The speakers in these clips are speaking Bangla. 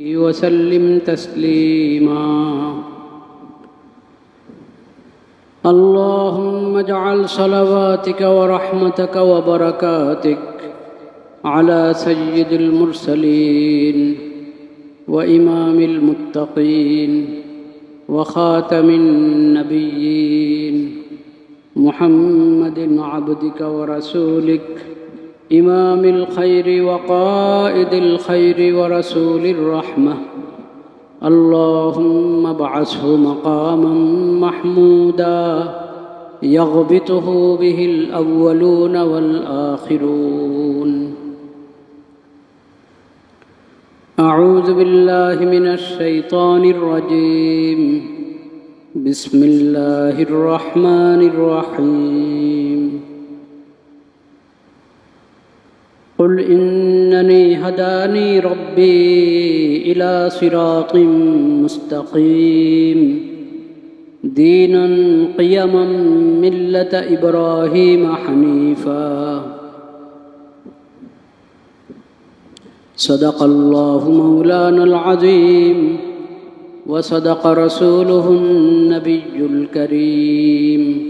وسلم تسليما. اللهم اجعل صلواتك ورحمتك وبركاتك على سيد المرسلين وإمام المتقين وخاتم النبيين. محمد عبدك ورسولك إمام الخير وقائد الخير ورسول الرحمة. اللهم ابعثه مقاما محمودا يغبطه به الأولون والآخرون. أعوذ بالله من الشيطان الرجيم. بسم الله الرحمن الرحيم. قل إنني هداني ربي إلى صراط مستقيم دينا قيما ملة إبراهيم حنيفا. صدق الله مولانا العظيم وصدق رسوله النبي الكريم.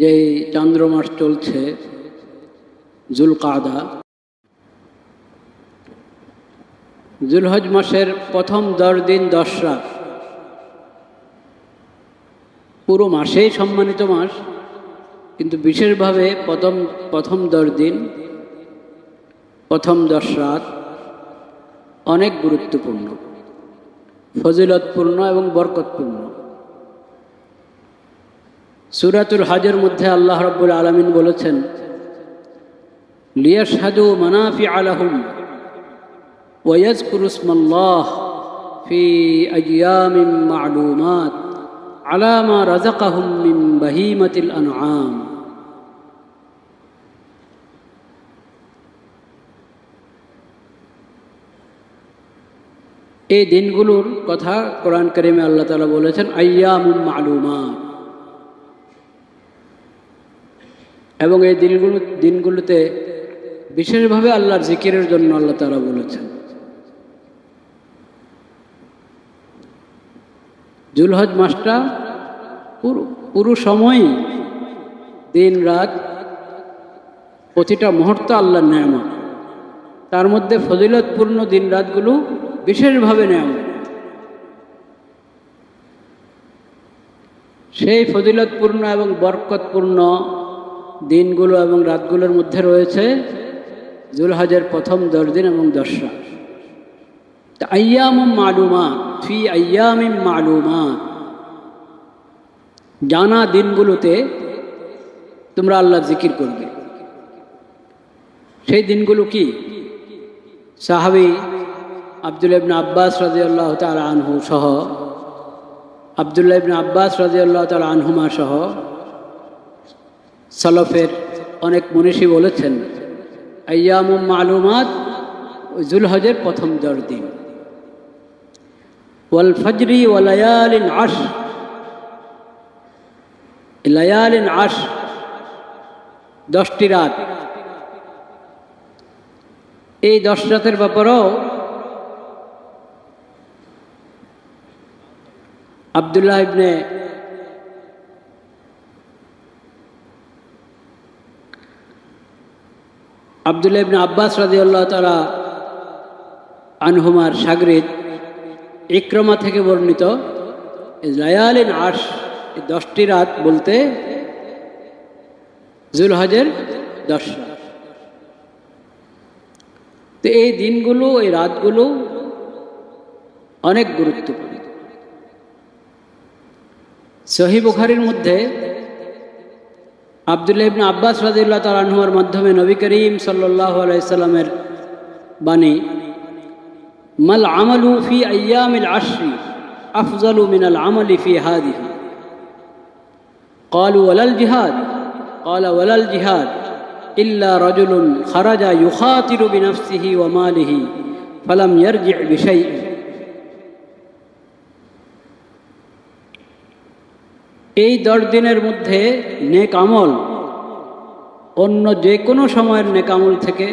যে চান্দ্রমাস চলছে, জুলকাদা, জুলহজ মাসের প্রথম দশ দিন দশ রাত পুরো মাসেই সম্মানিত মাস, কিন্তু বিশেষভাবে প্রথম প্রথম দশ দিন, প্রথম দশ রাত অনেক গুরুত্বপূর্ণ, ফজিলতপূর্ণ এবং বরকতপূর্ণ। সুরাতুল হাজের মধ্যে আল্লাহ রব্বুল আলমিন বলেছেন লিয়াশহাদু মানাফি আলাহুম ওয়াজকুরুসমাল্লাহ ফি আইয়ামিম মা'লুমাত আলা মা রাযাকাহুম মিন বাহিমাতিল আনআম এই দিনগুলোর কথা কোরআন করিমে আল্লাহ তালা বলেছেন আয়ামুম মা'লুমাত এবং এই দিনগুলো দিনগুলোতে বিশেষভাবে আল্লাহর জিকিরের জন্য আল্লাহ তারা বলেছেন। জুলহজ মাসটা পুরো সময়ই দিন রাত প্রতিটা মুহূর্ত আল্লাহর নেয়ামত। তার মধ্যে ফজিলতপূর্ণ দিন রাতগুলো বিশেষভাবে নেয়ামত। সেই ফজিলতপূর্ণ এবং বরকতপূর্ণ দিনগুলো এবং রাতগুলোর মধ্যে রয়েছে জুলহাজের প্রথম দশ দিন এবং দশ রাত আয়াম মালুমা ফি আয়ামিম মালুমা জানা দিনগুলোতে তোমরা আল্লাহ জিকির করবে। সেই দিনগুলো কি? সাহাবি আবদুল ইবনা আব্বাস রাজি আল্লাহ তাল আনহু সহ, আবদুল্লাহ ইবনা আব্বাস রাজি আল্লাহ তাল আনহুমা সহ সালফের অনেক মনীষী বলেছেন আয়াম মালুমাত জুলহজের প্রথম দশ দিন ওয়াল ফজরি ওয়ালায়ালিন আশ লায়ালিন আশ দশটি রাত। এই দশ রাতের ব্যাপারেও আবদুল্লাহ ইবনে আবদুল্লাহ ইবনে আব্বাস রাজি আল্লাহ তালা আনহুমার সাগরিদ ইক্রমা থেকে বর্ণিত লায়ালিন এই দশটি রাত বলতে জুলহাজের দশ তো এই দিনগুলো, এই রাতগুলো অনেক গুরুত্বপূর্ণ। সহি বুখারির মধ্যে আবদুল্লাহ ইবনে আব্বাস রাজিল্লাহ তালাহুয়ার মাধ্যমে নবী করিম সাল্লাহ আলাইসাল্লামের বাণী মাল আমালু ফি আয়ামিল আশরি আফজালু মিনাল আমলি ফি হাদিহি قالوا ولا الجهاد قال ولا الجهاد إلا رجل خرج يخاطر بنفسه وماله فلم يرجع بشيء এই দশ দিনের মধ্যে নেক আমল অন্য যে কোনো সময়ের নেকামল থেকে